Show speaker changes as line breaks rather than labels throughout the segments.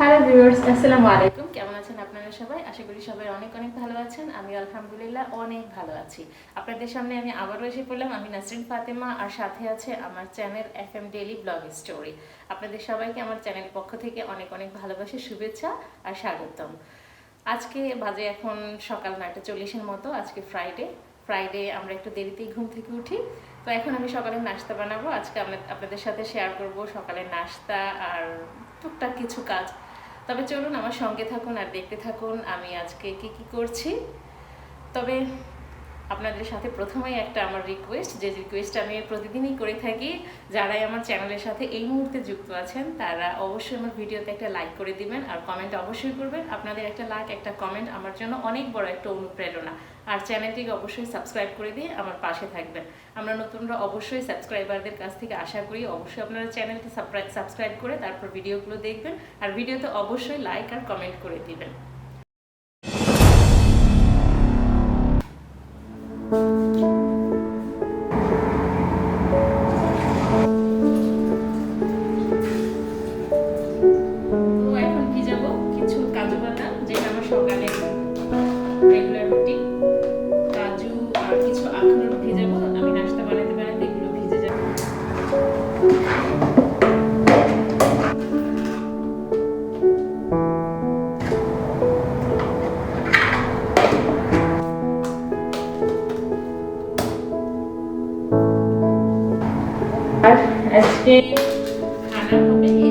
Hello viewers, আসসালামু আলাইকুম। কেমন আছেন আপনারা সবাই? আশা করি সবাই অনেক অনেক ভালো আছেন। আমি আলহামদুলিল্লাহ অনেক ভালো আছি। আপনাদের সামনে আমি আবারও এসে পড়লাম। আমি নাসরিন ফাতেমা আর সাথে আছে আমার channel F M daily blog story. আপনাদের সবাইকে আমার চ্যানেলের পক্ষ থেকে অনেক অনেক ভালোবাসা, শুভেচ্ছা আর স্বাগতম। আজকে বাজে এখন সকাল নয়টা চল্লিশের মতো, আজকে ফ্রাইডে ফ্রাইডে আমরা একটু দেরিতেই ঘুম থেকে উঠি। তো এখন আমি সকালে নাস্তা বানাবো। আজকে আপনাদের সাথে শেয়ার করব সকালের নাস্তা আর টুকটাক কিছু কাজ। তবে চলুন আমার সঙ্গে থাকুন আর দেখতে থাকুন আমি আজকে কি কি করছি। তবে আপনাদের সাথে প্রথমেই একটা আমার রিকোয়েস্ট যে রিকোয়েস্ট আমি প্রতিদিনই করে থাকি। যারাই আমার চ্যানেলের সাথে এই মুহূর্তে যুক্ত আছেন, তারা অবশ্যই আমার ভিডিওতে একটা লাইক করে দিবেন আর কমেন্ট অবশ্যই করবেন। আপনাদের একটা লাইক একটা কমেন্ট আমার জন্য অনেক বড় একটা অনুপ্রেরণা। আর চ্যানেলটিকে অবশ্যই সাবস্ক্রাইব করে দিয়ে আমার পাশে থাকবেন। আমরা নতুনরা অবশ্যই সাবস্ক্রাইবারদের কাছ থেকে আশা করি অবশ্যই আপনারা চ্যানেলটি সাবস্ক্রাইব করে তারপর ভিডিওগুলো দেখবেন। আর ভিডিওতে অবশ্যই লাইক আর কমেন্ট করে দিবেন। এখন কিছু কাজু বাদাম? খানা হবে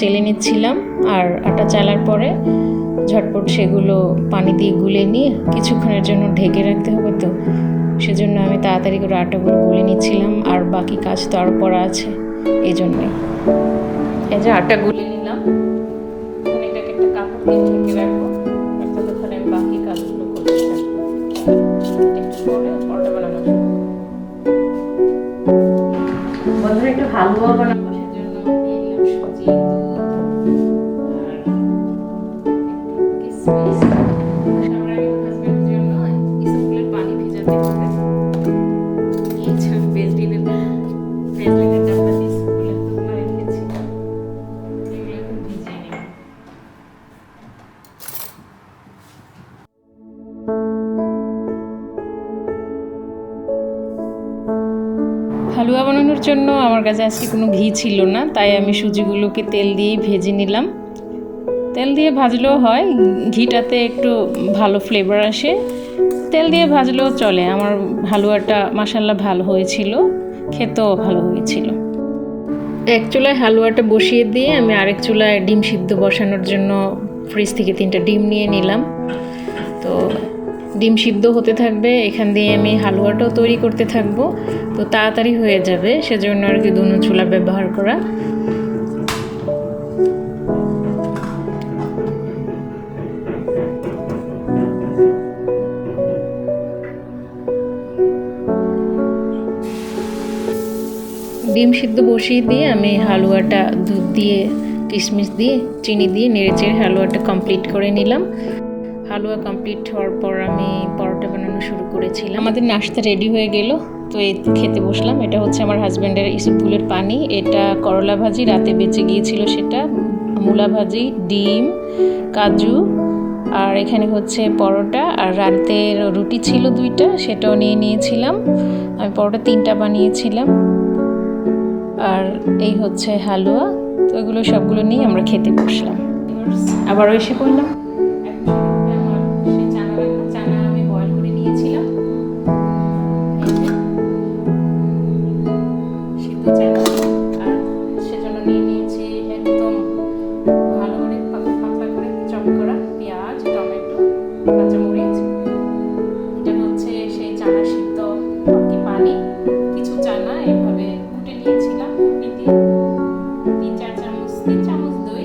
চেলে নিচ্ছিলাম আর আটা চালার পরে ঝটপট সেগুলো পানি দিয়ে গুলে নিয়ে কিছুক্ষণের জন্য ঢেকে রাখতে হবে তো। সেজন্য আমি তাড়াতাড়ি করে আটাগুলো গুলে নিচ্ছিলাম আর বাকি কাজ তো আরও পড়া আছে এই জন্যই এই যে আটা গুলে নিলাম। এটাকে একটা কাপড় দিয়ে ঢেকে রাখব। একটু পরে হালুয়া বানাবো, সেজন্য দিয়ে হালুয়া বানানোর জন্য আমার কাছে আজকে কোনো ঘি ছিল না, তাই আমি সুজিগুলোকে তেল দিয়েই ভেজে নিলাম। তেল দিয়ে ভাজলেও হয়, ঘিটাতে একটু ভালো ফ্লেভার আসে। তেল দিয়ে ভাজলেও চলে, আমার হালুয়াটা মাসাল্লাহ ভালো হয়েছিল, খেতেও ভালো হয়েছিল। এক চুলায় হালুয়াটা বসিয়ে দিয়ে আমি আরেক চুলায় ডিম সিদ্ধ বসানোর জন্য ফ্রিজ থেকে তিনটা ডিম নিয়ে নিলাম। তো ডিম সিদ্ধ হতে থাকবে, এখান দিয়ে আমি হালুয়াটাও তৈরি করতে থাকব। তো তাড়াতাড়ি হয়ে যাবে, সেজন্য আর কি দুনো চুলা ব্যবহার করা। ডিম সিদ্ধ বসিয়ে দিয়ে আমি হালুয়াটা দুধ দিয়ে, কিশমিশ দিয়ে, চিনি দিয়ে, নেড়েচেড়ে হালুয়াটা কমপ্লিট করে নিলাম। হালুয়া কমপ্লিট হওয়ার পর আমি পরোটা বানানো শুরু করেছিলাম। আমাদের নাস্তা রেডি হয়ে গেল, তো এই খেতে বসলাম। এটা হচ্ছে আমার হাজব্যান্ডের ইসবগুলের পানি। এটা করলা ভাজি, রাতে বেঁচে গিয়েছিল সেটা। মূলা ভাজি, ডিম, কাজু, আর এখানে হচ্ছে পরোটা। আর রাতের রুটি ছিল দুইটা, সেটাও নিয়ে নিয়েছিলাম। আমি পরোটা তিনটা বানিয়েছিলাম। আর এই হচ্ছে হালুয়া। তো এগুলো সবগুলো নিয়ে আমরা খেতে বসলাম। আবারও এসে পড়লাম। কাঁচামরিচ এটা হচ্ছে সেই চানা সিদ্ধ বাকি পানি। কিছু চানা এভাবে কুটে নিয়েছিলাম। কুটি চামচ চামচ দই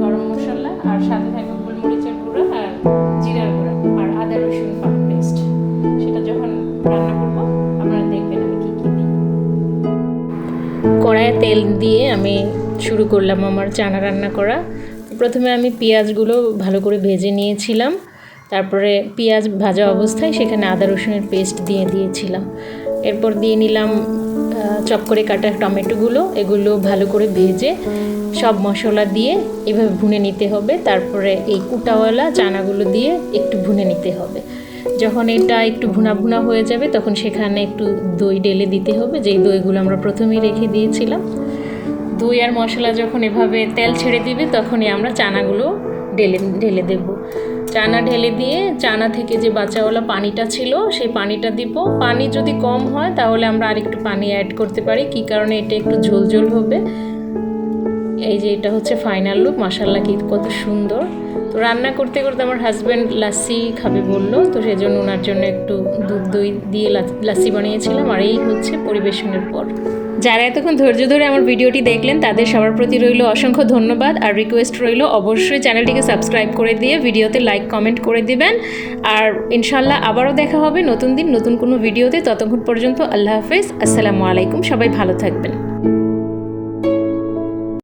গরম মশলা আর সাথে থাকবে গোলমরিচের গুঁড়া আর জিরার গুঁড়া আর আদা রসুন পেস্ট। সেটা যখন রান্না করব, আপনারা দেখবেন আমি কী কী দিই। তেল দিয়ে আমি শুরু করলাম আমার চানা রান্না করা। প্রথমে আমি পেঁয়াজগুলো ভালো করে ভেজে নিয়েছিলাম। তারপরে পেঁয়াজ ভাজা অবস্থায় সেখানে আদা রসুনের পেস্ট দিয়ে দিয়েছিলাম। এরপর দিয়ে নিলাম চপ করে কাটা টমেটোগুলো। এগুলো ভালো করে ভেজে সব মশলা দিয়ে এভাবে ভুনে নিতে হবে। তারপরে এই কুটাওয়ালা চানাগুলো দিয়ে একটু ভুনে নিতে হবে। যখন এটা একটু ভুনা ভুনা হয়ে যাবে, তখন সেখানে একটু দই ঢেলে দিতে হবে। যেই দইগুলো আমরা প্রথমেই রেখে দিয়েছিলাম। দই আর মশলা যখন এভাবে তেল ছেড়ে দিবে, তখনই আমরা চানাগুলো ঢেলে ঢেলে দেব। চানা ঢেলে দিয়ে চানা থেকে যে বাচ্চাওয়ালা পানিটা ছিল, সেই পানিটা দিব। পানি যদি কম হয়, তাহলে আমরা আরেকটু পানি অ্যাড করতে পারি। কী কারণে এটা একটু ঝোল ঝোল হবে? এই যে এটা হচ্ছে ফাইনাল লুক মাসাল্লাহ কি, কত সুন্দর। তো রান্না করতে করতে আমার হাজব্যান্ড লাসি খাবে বলল, তো সেই জন্য ওনার জন্য একটু দুধ দই দিয়ে লাসি বানিয়েছিলাম। আর এই হচ্ছে পরিবেশনের পর। যারা এতক্ষণ ধৈর্য ধরে আমার ভিডিওটি দেখলেন, তাদের সবার প্রতি রইল অসংখ্য ধন্যবাদ। আর রিকোয়েস্ট রইল অবশ্যই চ্যানেলটিকে সাবস্ক্রাইব করে দিয়ে ভিডিওতে লাইক কমেন্ট করে দিবেন। আর ইনশাল্লাহ আবারও দেখা হবে নতুন দিন, নতুন কোনো ভিডিওতে। ততক্ষণ পর্যন্ত আল্লাহ হাফেজ। আসসালামু আলাইকুম। সবাই ভালো থাকবেন।